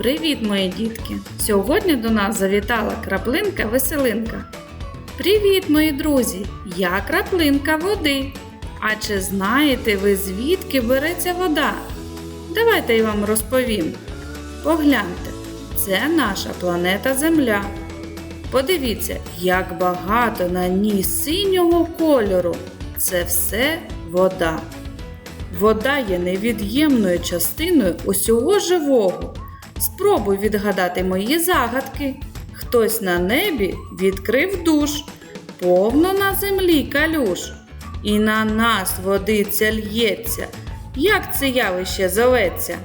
Привіт, мої дітки! Сьогодні до нас завітала краплинка Веселинка. Привіт, мої друзі! Я краплинка води. А чи знаєте ви, звідки береться вода? Давайте я вам розповім. Погляньте, це наша планета Земля. Подивіться, як багато на ній синього кольору. Це все вода. Вода є невід'ємною частиною усього живого. Спробуй відгадати мої загадки. Хтось на небі відкрив душ, повно на землі калюш, і на нас водиця лється. Як це явище зоветься?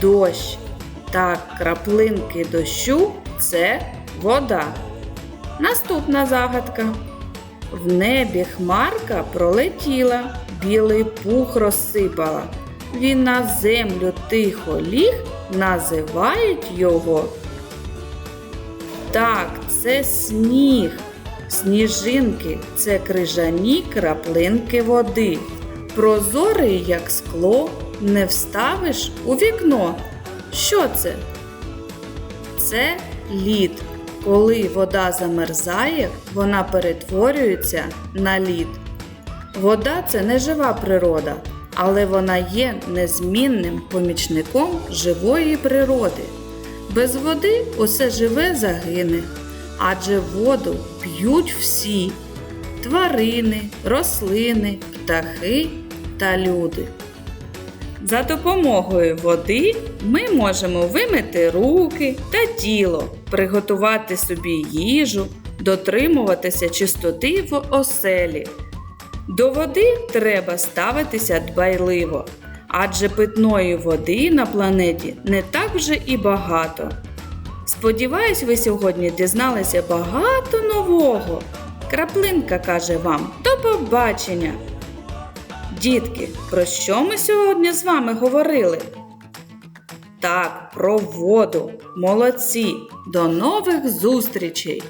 Дощ. Так, краплинки дощу це вода. Наступна загадка. В небі хмарка пролетіла, білий пух розсипала. Він на землю тихо ліг, називають його. Так, це сніг. Сніжинки це крижані краплинки води. Прозорий, як скло, не вставиш у вікно. Що це? Це лід. Коли вода замерзає, вона перетворюється на лід. Вода це не жива природа, але вона є незмінним помічником живої природи. Без води усе живе загине, адже воду п'ють всі тварини, рослини, птахи та люди. За допомогою води ми можемо вимити руки та тіло, приготувати собі їжу, дотримуватися чистоти в оселі. До води треба ставитися дбайливо, адже питної води на планеті не так вже і багато. Сподіваюсь, ви сьогодні дізналися багато нового. Краплинка каже вам до побачення! Дітки, про що ми сьогодні з вами говорили? Так, про воду. Молодці! До нових зустрічей!